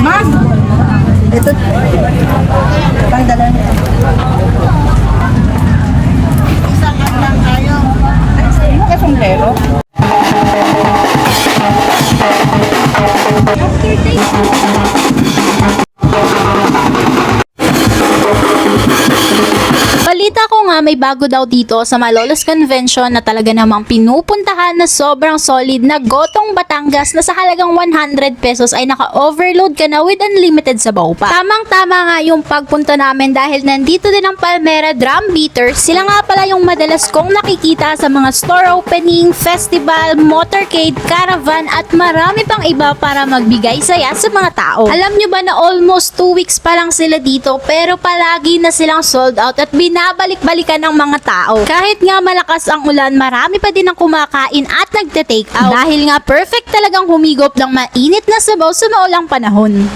Ma'am! Ito. Pangdala niya. Isang lang tayo. Ano ka sombrero? After Balita ko nga may bago daw dito sa Malolos Convention na talaga namang pinupuntahan na sobrang solid na gotong Batangas na sa halagang 100 pesos ay naka-overload ka na with unlimited sabaw pa. Tamang-tama nga yung pagpunta namin dahil nandito din ang Palmera Drum Beater. Sila nga pala yung madalas kong nakikita sa mga store opening, festival, motorcade, caravan at marami pang iba para magbigay saya sa mga tao. Alam nyo ba na almost 2 weeks pa lang sila dito pero palagi na silang sold out at binabalik-balikan ng mga tao. Kahit nga malakas ang ulan, marami pa din ang kumakain at nagte-take out. Dahil nga perfect talagang humigop ng mainit na sabaw sa maulang panahon.